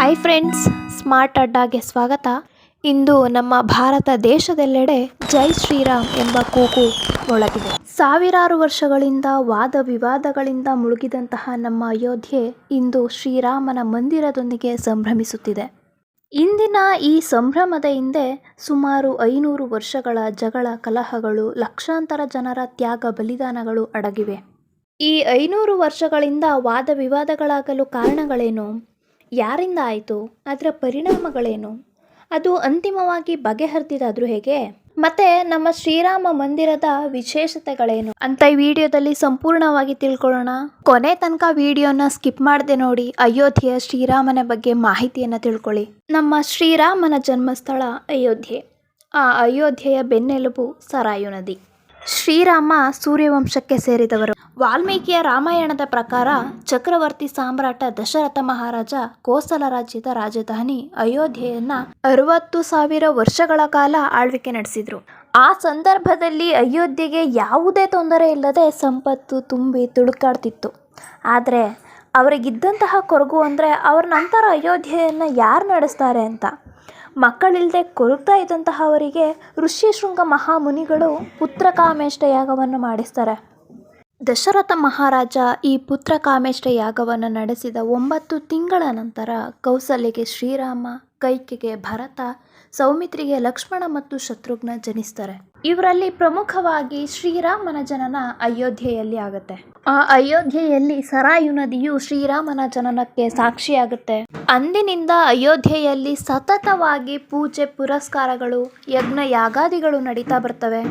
Hi friends smart ಅಡ್ಡಾಗೆ ಸ್ವಾಗತ. ಇಂದು ನಮ್ಮ ಭಾರತ ದೇಶದೆಲ್ಲೆಡೆ ಜೈ ಶ್ರೀರಾಮ್ ಎಂಬ ಕೂಗು ಮೊಳಗಿದೆ. ಸಾವಿರಾರು ವರ್ಷಗಳಿಂದ ವಾದ ವಿವಾದಗಳಿಂದ ಮುಳುಗಿದಂತಹ ನಮ್ಮ ಅಯೋಧ್ಯೆ ಇಂದು ಶ್ರೀರಾಮನ ಮಂದಿರದೊಂದಿಗೆ ಸಂಭ್ರಮಿಸುತ್ತಿದೆ. ಇಂದಿನ ಈ ಸಂಭ್ರಮದ ಹಿಂದೆ ಸುಮಾರು ಐನೂರು ವರ್ಷಗಳ ಜಗಳ ಕಲಹಗಳು, ಲಕ್ಷಾಂತರ ಜನರ ತ್ಯಾಗ ಬಲಿದಾನಗಳು ಅಡಗಿವೆ. ಈ ಐನೂರು ವರ್ಷಗಳಿಂದ ವಾದ ವಿವಾದಗಳಾಗಲು ಕಾರಣಗಳೇನು? ಯಾರಿಂದ ಆಯಿತು? ಅದರ ಪರಿಣಾಮಗಳೇನು? ಅದು ಅಂತಿಮವಾಗಿ ಬಗೆಹರಿದಿದಾದರೂ ಹೇಗೆ? ಮತ್ತೆ ನಮ್ಮ ಶ್ರೀರಾಮ ಮಂದಿರದ ವಿಶೇಷತೆಗಳೇನು? ಅಂತ ಈ ವಿಡಿಯೋದಲ್ಲಿ ಸಂಪೂರ್ಣವಾಗಿ ತಿಳ್ಕೊಳ್ಳೋಣ. ಕೊನೆ ತನಕ ವಿಡಿಯೋನ ಸ್ಕಿಪ್ ಮಾಡದೆ ನೋಡಿ ಅಯೋಧ್ಯೆಯ ಶ್ರೀರಾಮನ ಬಗ್ಗೆ ಮಾಹಿತಿಯನ್ನು ತಿಳ್ಕೊಳ್ಳಿ. ನಮ್ಮ ಶ್ರೀರಾಮನ ಜನ್ಮಸ್ಥಳ ಅಯೋಧ್ಯೆ. ಆ ಅಯೋಧ್ಯೆಯ ಬೆನ್ನೆಲುಬು ಸರಾಯು ನದಿ. ಶ್ರೀರಾಮ ಸೂರ್ಯವಂಶಕ್ಕೆ ಸೇರಿದವರು. ವಾಲ್ಮೀಕಿಯ ರಾಮಾಯಣದ ಪ್ರಕಾರ ಚಕ್ರವರ್ತಿ ಸಾಮ್ರಾಟ ದಶರಥ ಮಹಾರಾಜ ಕೋಸಲ ರಾಜ್ಯದ ರಾಜಧಾನಿ ಅಯೋಧ್ಯೆಯನ್ನ ಅರವತ್ತು ಸಾವಿರ ವರ್ಷಗಳ ಕಾಲ ಆಳ್ವಿಕೆ ನಡೆಸಿದ್ರು. ಆ ಸಂದರ್ಭದಲ್ಲಿ ಅಯೋಧ್ಯೆಗೆ ಯಾವುದೇ ತೊಂದರೆ ಇಲ್ಲದೆ ಸಂಪತ್ತು ತುಂಬಿ ತುಳುಕಾಡ್ತಿತ್ತು. ಆದರೆ ಅವರಿಗಿದ್ದಂತಹ ಕೊರಗು ಅಂದರೆ ಅವ್ರ ನಂತರ ಅಯೋಧ್ಯೆಯನ್ನು ಯಾರು ನಡೆಸ್ತಾರೆ ಅಂತ? ಮಕ್ಕಳಿಲ್ಲದೆ ಕೊರಗ್ತಾ ಇದ್ದಂತಹ ಅವರಿಗೆ ಋಷ್ಯಶೃಂಗ ಮಹಾಮುನಿಗಳು ಪುತ್ರಕಾಮೇಷ್ಟ ಯಾಗವನ್ನು ಮಾಡಿಸ್ತಾರೆ. ದಶರಥ ಮಹಾರಾಜ ಈ ಪುತ್ರಕಾಮೇಷ್ಟ ಯಾಗವನ್ನು ನಡೆಸಿದ ಒಂಬತ್ತು ತಿಂಗಳ ನಂತರ ಕೌಸಲ್ಯಗೆ ಶ್ರೀರಾಮ, ಕೈಕೆಗೆ ಭರತ, ಸೌಮಿತ್ರಿಗೆ ಲಕ್ಷ್ಮಣ ಮತ್ತು ಶತ್ರುಘ್ನ ಜನಿಸ್ತಾರೆ. ಇವರಲ್ಲಿ ಪ್ರಮುಖವಾಗಿ ಶ್ರೀರಾಮನ ಜನನ ಅಯೋಧ್ಯೆಯಲ್ಲಿ ಆಗುತ್ತೆ. ಆ ಅಯೋಧ್ಯೆಯಲ್ಲಿ ಸರಾಯು ನದಿಯು ಶ್ರೀರಾಮನ ಜನನಕ್ಕೆ ಸಾಕ್ಷಿಯಾಗುತ್ತೆ. ಅಂದಿನಿಂದ ಅಯೋಧ್ಯೆಯಲ್ಲಿ ಸತತವಾಗಿ ಪೂಜೆ ಪುರಸ್ಕಾರಗಳು ಯಜ್ಞ ಯಾಗಾದಿಗಳು ನಡೀತಾ ಬರ್ತವೆ.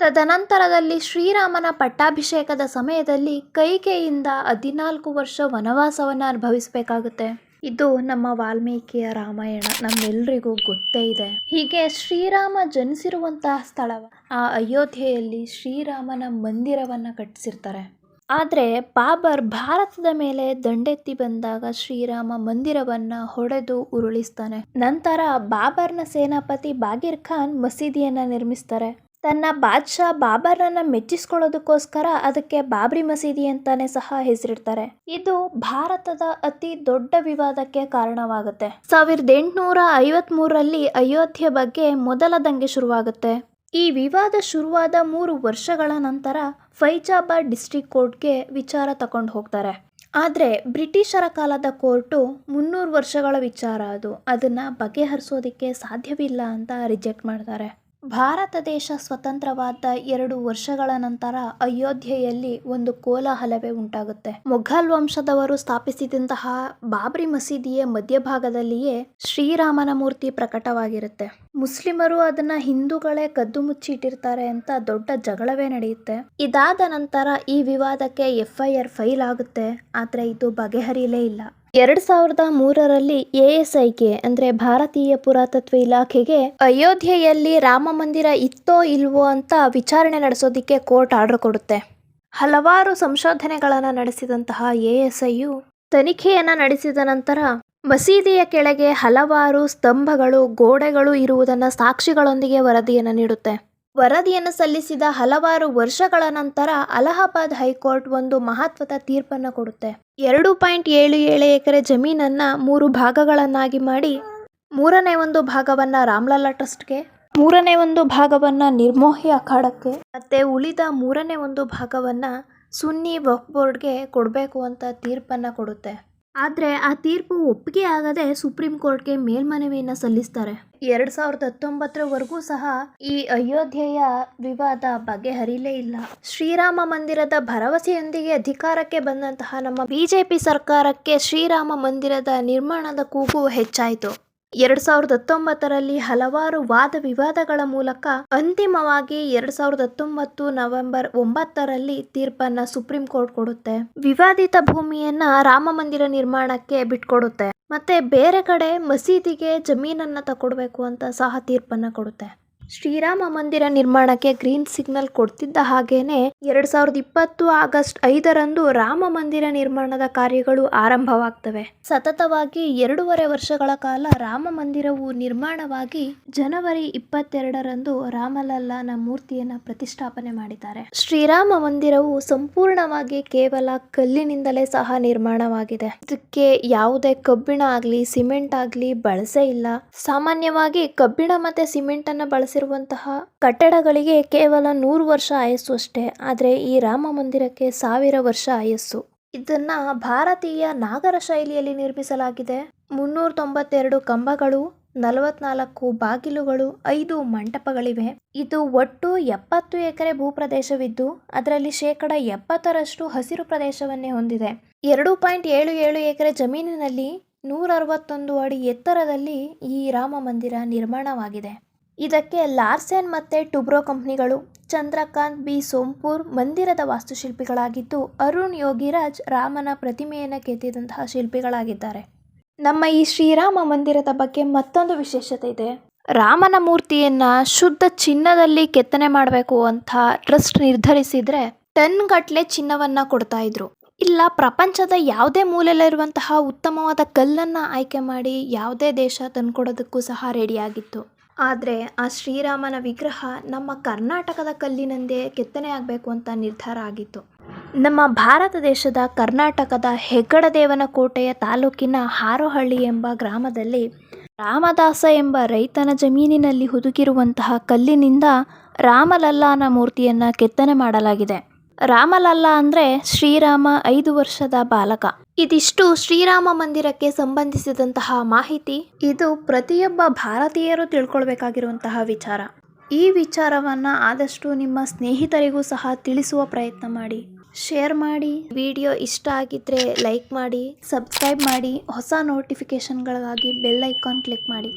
ತದನಂತರದಲ್ಲಿ ಶ್ರೀರಾಮನ ಪಟ್ಟಾಭಿಷೇಕದ ಸಮಯದಲ್ಲಿ ಕೈಕೆಯಿಂದ ಹದಿನಾಲ್ಕು ವರ್ಷ ವನವಾಸವನ್ನು ಅನುಭವಿಸಬೇಕಾಗುತ್ತೆ. ಇದು ನಮ್ಮ ವಾಲ್ಮೀಕಿಯ ರಾಮಾಯಣ. ನಮ್ಮೆಲ್ಲರಿಗೂ ಗೊತ್ತೇ ಇದೆ. ಹೀಗೆ ಶ್ರೀರಾಮ ಜನಿಸಿರುವಂತಹ ಸ್ಥಳ ಆ ಅಯೋಧ್ಯೆಯಲ್ಲಿ ಶ್ರೀರಾಮನ ಮಂದಿರವನ್ನ ಕಟ್ಟಿಸಿರ್ತಾರೆ. ಆದರೆ ಬಾಬರ್ ಭಾರತದ ಮೇಲೆ ದಂಡೆತ್ತಿ ಬಂದಾಗ ಶ್ರೀರಾಮ ಮಂದಿರವನ್ನ ಹೊಡೆದು ಉರುಳಿಸ್ತಾನೆ. ನಂತರ ಬಾಬರ್ನ ಸೇನಾಪತಿ ಬಾಗಿರ್ ಖಾನ್ ಮಸೀದಿಯನ್ನ ನಿರ್ಮಿಸ್ತಾರೆ. ತನ್ನ ಬಾದ್ಶಾ ಬಾಬರನ್ನ ಮೆಚ್ಚಿಸ್ಕೊಳ್ಳೋದಕ್ಕೋಸ್ಕರ ಅದಕ್ಕೆ ಬಾಬ್ರಿ ಮಸೀದಿ ಅಂತಾನೆ ಸಹ ಹೆಸರಿಡ್ತಾರೆ. ಇದು ಭಾರತದ ಅತಿ ದೊಡ್ಡ ವಿವಾದಕ್ಕೆ ಕಾರಣವಾಗುತ್ತೆ. ಸಾವಿರದ ಎಂಟುನೂರ ಐವತ್ ಮೂರರಲ್ಲಿ ಅಯೋಧ್ಯೆ ಬಗ್ಗೆ ಮೊದಲ ದಂಗೆ ಶುರುವಾಗುತ್ತೆ. ಈ ವಿವಾದ ಶುರುವಾದ ಮೂರು ವರ್ಷಗಳ ನಂತರ ಫೈಜಾಬಾದ್ ಡಿಸ್ಟ್ರಿಕ್ಟ್ ಕೋರ್ಟ್ಗೆ ವಿಚಾರ ತಗೊಂಡು ಹೋಗ್ತಾರೆ. ಆದರೆ ಬ್ರಿಟಿಷರ ಕಾಲದ ಕೋರ್ಟು ಮುನ್ನೂರು ವರ್ಷಗಳ ವಿಚಾರ ಅದು. ಅದನ್ನು ಬಗೆಹರಿಸೋದಕ್ಕೆ ಸಾಧ್ಯವಿಲ್ಲ ಅಂತ ರಿಜೆಕ್ಟ್ ಮಾಡ್ತಾರೆ. ಭಾರತ ದೇಶ ಸ್ವತಂತ್ರವಾದ ಎರಡು ವರ್ಷಗಳ ನಂತರ ಅಯೋಧ್ಯೆಯಲ್ಲಿ ಒಂದು ಕೋಲಾಹಲವೇ ಉಂಟಾಗುತ್ತೆ. ಮೊಘಲ್ ವಂಶದವರು ಸ್ಥಾಪಿಸಿದಂತಹ ಬಾಬ್ರಿ ಮಸೀದಿಯ ಮಧ್ಯಭಾಗದಲ್ಲಿಯೇ ಶ್ರೀರಾಮನ ಮೂರ್ತಿ ಪ್ರಕಟವಾಗಿರುತ್ತೆ. ಮುಸ್ಲಿಮರು ಅದನ್ನ ಹಿಂದೂಗಳೇ ಕದ್ದು ಮುಚ್ಚಿ ಇಟ್ಟಿರ್ತಾರೆ ಅಂತ ದೊಡ್ಡ ಜಗಳವೇ ನಡೆಯುತ್ತೆ. ಇದಾದ ನಂತರ ಈ ವಿವಾದಕ್ಕೆ ಎಫ್ಐಆರ್ ಫೈಲ್ ಆಗುತ್ತೆ. ಆದ್ರೆ ಇದು ಬಗೆಹರಿಯಲೇ ಇಲ್ಲ. ಎರಡ್ ಸಾವಿರದ ಮೂರರಲ್ಲಿ ಎಎಸ್ಐಕೆ ಅಂದ್ರೆ ಭಾರತೀಯ ಪುರಾತತ್ವ ಇಲಾಖೆಗೆ, ಅಯೋಧ್ಯೆಯಲ್ಲಿ ರಾಮ ಮಂದಿರ ಇತ್ತೋ ಇಲ್ವೋ ಅಂತ ವಿಚಾರಣೆ ನಡೆಸೋದಿಕ್ಕೆ ಕೋರ್ಟ್ ಆರ್ಡರ್ ಕೊಡುತ್ತೆ. ಹಲವಾರು ಸಂಶೋಧನೆಗಳನ್ನು ನಡೆಸಿದಂತಹ ಎಎಸ್ಐಯು ತನಿಖೆಯನ್ನ ನಡೆಸಿದ ನಂತರ ಮಸೀದಿಯ ಕೆಳಗೆ ಹಲವಾರು ಸ್ತಂಭಗಳು, ಗೋಡೆಗಳು ಇರುವುದನ್ನು ಸಾಕ್ಷಿಗಳೊಂದಿಗೆ ವರದಿಯನ್ನು ನೀಡುತ್ತೆ. ವರದಿಯನ್ನು ಸಲ್ಲಿಸಿದ ಹಲವಾರು ವರ್ಷಗಳ ನಂತರ ಅಲಹಾಬಾದ್ ಹೈಕೋರ್ಟ್ ಒಂದು ಮಹತ್ವದ ತೀರ್ಪನ್ನು ಕೊಡುತ್ತೆ. ಎರಡು ಪಾಯಿಂಟ್ ಏಳು ಏಳು ಎಕರೆ ಜಮೀನನ್ನ ಮೂರು ಭಾಗಗಳನ್ನಾಗಿ ಮಾಡಿ ಮೂರನೇ ಒಂದು ಭಾಗವನ್ನ ರಾಮ್ಲಲ್ಲಾ ಟ್ರಸ್ಟ್ಗೆ, ಮೂರನೇ ಒಂದು ಭಾಗವನ್ನ ನಿರ್ಮೋಹಿ ಅಖಾಡಕ್ಕೆ, ಮತ್ತೆ ಉಳಿದ ಮೂರನೇ ಒಂದು ಭಾಗವನ್ನ ಸುನ್ನಿ ವಕ್ ಬೋರ್ಡ್ಗೆ ಕೊಡಬೇಕು ಅಂತ ತೀರ್ಪನ್ನು ಕೊಡುತ್ತೆ. ಆದರೆ ಆ ತೀರ್ಪು ಒಪ್ಪಿಗೆ ಆಗದೆ ಸುಪ್ರೀಂ ಕೋರ್ಟ್ಗೆ ಮೇಲ್ಮನವಿಯನ್ನು ಸಲ್ಲಿಸ್ತಾರೆ. ಎರಡ್ ಸಾವಿರದ ಹತ್ತೊಂಬತ್ತರವರೆಗೂ ಸಹ ಈ ಅಯೋಧ್ಯೆಯ ವಿವಾದ ಬಗೆಹರಿಲೇ ಇಲ್ಲ. ಶ್ರೀರಾಮ ಮಂದಿರದ ಭರವಸೆಯೊಂದಿಗೆ ಅಧಿಕಾರಕ್ಕೆ ಬಂದಂತಹ ನಮ್ಮ ಬಿಜೆಪಿ ಸರ್ಕಾರಕ್ಕೆ ಶ್ರೀರಾಮ ಮಂದಿರದ ನಿರ್ಮಾಣದ ಕೂಗು ಹೆಚ್ಚಾಯಿತು. ಎರಡ್ ಸಾವಿರದ ಹತ್ತೊಂಬತ್ತರಲ್ಲಿ ಹಲವಾರು ವಾದ ವಿವಾದಗಳ ಮೂಲಕ ಅಂತಿಮವಾಗಿ ಎರಡ್ ಸಾವಿರದ ಹತ್ತೊಂಬತ್ತು ನವೆಂಬರ್ ಒಂಬತ್ತರಲ್ಲಿ ತೀರ್ಪನ್ನ ಸುಪ್ರೀಂ ಕೋರ್ಟ್ ಕೊಡುತ್ತೆ. ವಿವಾದಿತ ಭೂಮಿಯನ್ನ ರಾಮ ಮಂದಿರ ನಿರ್ಮಾಣಕ್ಕೆ ಬಿಟ್ಕೊಡುತ್ತೆ. ಮತ್ತೆ ಬೇರೆ ಕಡೆ ಮಸೀದಿಗೆ ಜಮೀನನ್ನ ತಕೊಡ್ಬೇಕು ಅಂತ ಸಹ ತೀರ್ಪನ್ನ ಕೊಡುತ್ತೆ. ಶ್ರೀರಾಮ ಮಂದಿರ ನಿರ್ಮಾಣಕ್ಕೆ ಗ್ರೀನ್ ಸಿಗ್ನಲ್ ಕೊಡ್ತಿದ್ದ ಹಾಗೇನೆ ಎರಡ್ ಸಾವಿರದ ಇಪ್ಪತ್ತು ಆಗಸ್ಟ್ ಐದರಂದು ರಾಮ ಮಂದಿರ ನಿರ್ಮಾಣದ ಕಾರ್ಯಗಳು ಆರಂಭವಾಗ್ತವೆ. ಸತತವಾಗಿ ಎರಡೂವರೆ ವರ್ಷಗಳ ಕಾಲ ರಾಮ ಮಂದಿರವು ನಿರ್ಮಾಣವಾಗಿ ಜನವರಿ ಇಪ್ಪತ್ತೆರಡರಂದು ರಾಮಲಲ್ಲನ ಮೂರ್ತಿಯನ್ನ ಪ್ರತಿಷ್ಠಾಪನೆ ಮಾಡಿದ್ದಾರೆ. ಶ್ರೀರಾಮ ಮಂದಿರವು ಸಂಪೂರ್ಣವಾಗಿ ಕೇವಲ ಕಲ್ಲಿನಿಂದಲೇ ಸಹ ನಿರ್ಮಾಣವಾಗಿದೆ. ಇದಕ್ಕೆ ಯಾವುದೇ ಕಬ್ಬಿಣ ಆಗ್ಲಿ, ಸಿಮೆಂಟ್ ಆಗ್ಲಿ ಬಳಸೇ ಇಲ್ಲ. ಸಾಮಾನ್ಯವಾಗಿ ಕಬ್ಬಿಣ ಮತ್ತೆ ಸಿಮೆಂಟ್ ಅನ್ನ ಬಳಸಿರುವಂತಹ ಕಟ್ಟಡಗಳಿಗೆ ಕೇವಲ ನೂರು ವರ್ಷ ಆಯಸ್ಸು ಅಷ್ಟೇ. ಆದರೆ ಈ ರಾಮ ಮಂದಿರಕ್ಕೆ ಸಾವಿರ ವರ್ಷ ಆಯಸ್ಸು. ಇದನ್ನ ಭಾರತೀಯ ನಾಗರ ಶೈಲಿಯಲ್ಲಿ ನಿರ್ಮಿಸಲಾಗಿದೆ. ಮುನ್ನೂರ ತೊಂಬತ್ತೆರಡು ಕಂಬಗಳು, ನಲವತ್ನಾಲ್ಕು ಬಾಗಿಲುಗಳು, ಐದು ಮಂಟಪಗಳಿವೆ. ಇದು ಒಟ್ಟು ಎಪ್ಪತ್ತು ಎಕರೆ ಭೂಪ್ರದೇಶವಿದ್ದು, ಅದರಲ್ಲಿ ಶೇಕಡ ಎಪ್ಪತ್ತರಷ್ಟು ಹಸಿರು ಪ್ರದೇಶವನ್ನೇ ಹೊಂದಿದೆ. ಎರಡು ಪಾಯಿಂಟ್ ಏಳು ಏಳು ಎಕರೆ ಜಮೀನಿನಲ್ಲಿ ನೂರ ಅರವತ್ತೊಂದು ಅಡಿ ಎತ್ತರದಲ್ಲಿ ಈ ರಾಮ ಮಂದಿರ ನಿರ್ಮಾಣವಾಗಿದೆ. ಇದಕ್ಕೆ ಲಾರ್ಸೆನ್ ಮತ್ತು ಟುಬ್ರೋ ಕಂಪ್ನಿಗಳು, ಚಂದ್ರಕಾಂತ್, ಬಿ. ಸೋಂಪುರ್ ಮಂದಿರದ ವಾಸ್ತುಶಿಲ್ಪಿಗಳಾಗಿದ್ದು, ಅರುಣ್ ಯೋಗಿರಾಜ್ ರಾಮನ ಪ್ರತಿಮೆಯನ್ನು ಕೆತ್ತಿದಂತಹ ಶಿಲ್ಪಿಗಳಾಗಿದ್ದಾರೆ. ನಮ್ಮ ಈ ಶ್ರೀರಾಮ ಮಂದಿರದ ಬಗ್ಗೆ ಮತ್ತೊಂದು ವಿಶೇಷತೆ ಇದೆ. ರಾಮನ ಮೂರ್ತಿಯನ್ನ ಶುದ್ಧ ಚಿನ್ನದಲ್ಲಿ ಕೆತ್ತನೆ ಮಾಡಬೇಕು ಅಂತ ಟ್ರಸ್ಟ್ ನಿರ್ಧರಿಸಿದ್ರೆ ಟನ್ ಗಟ್ಲೆ ಚಿನ್ನವನ್ನ ಕೊಡ್ತಾ ಇದ್ರು. ಇಲ್ಲ, ಪ್ರಪಂಚದ ಯಾವುದೇ ಮೂಲೆಯಲ್ಲಿರುವಂತಹ ಉತ್ತಮವಾದ ಕಲ್ಲನ್ನ ಆಯ್ಕೆ ಮಾಡಿ ಯಾವುದೇ ದೇಶ ತಂದ್ಕೊಡೋದಕ್ಕೂ ಸಹ ರೆಡಿಯಾಗಿತ್ತು ಆದರೆ ಆ ಶ್ರೀರಾಮನ ವಿಗ್ರಹ ನಮ್ಮ ಕರ್ನಾಟಕದ ಕಲ್ಲಿನಂದೇ ಕೆತ್ತನೆ ಆಗಬೇಕು ಅಂತ ನಿರ್ಧಾರ ಆಗಿತ್ತು. ನಮ್ಮ ಭಾರತ ದೇಶದ ಕರ್ನಾಟಕದ ಹೆಗ್ಗಡದೇವನ ಕೋಟೆಯ ತಾಲೂಕಿನ ಹಾರೋಹಳ್ಳಿ ಎಂಬ ಗ್ರಾಮದಲ್ಲಿ ರಾಮದಾಸ ಎಂಬ ರೈತನ ಜಮೀನಿನಲ್ಲಿ ಹುದುಗಿರುವಂತಹ ಕಲ್ಲಿನಿಂದ ರಾಮಲಲ್ಲಾನ ಮೂರ್ತಿಯನ್ನು ಕೆತ್ತನೆ ಮಾಡಲಾಗಿದೆ. ರಾಮಲಲ್ಲ ಅಂದರೆ ಶ್ರೀರಾಮ ಐದು ವರ್ಷದ ಬಾಲಕ. ಇದಿಷ್ಟು ಶ್ರೀರಾಮ ಮಂದಿರಕ್ಕೆ ಸಂಬಂಧಿಸಿದಂತಹ ಮಾಹಿತಿ ಇದು ಪ್ರತಿಯೊಬ್ಬ ಭಾರತೀಯರು ತಿಳ್ಕೊಳ್ಬೇಕಾಗಿರುವಂತಹ ವಿಚಾರ. ಈ ವಿಚಾರವನ್ನು ಆದಷ್ಟು ನಿಮ್ಮ ಸ್ನೇಹಿತರಿಗೂ ಸಹ ತಿಳಿಸುವ ಪ್ರಯತ್ನ ಮಾಡಿ. ಶೇರ್ ಮಾಡಿ. ವಿಡಿಯೋ ಇಷ್ಟ ಆಗಿದ್ದರೆ ಲೈಕ್ ಮಾಡಿ, ಸಬ್ಸ್ಕ್ರೈಬ್ ಮಾಡಿ, ಹೊಸ ನೋಟಿಫಿಕೇಷನ್ಗಳಿಗಾಗಿ ಬೆಲ್ ಐಕಾನ್ ಕ್ಲಿಕ್ ಮಾಡಿ.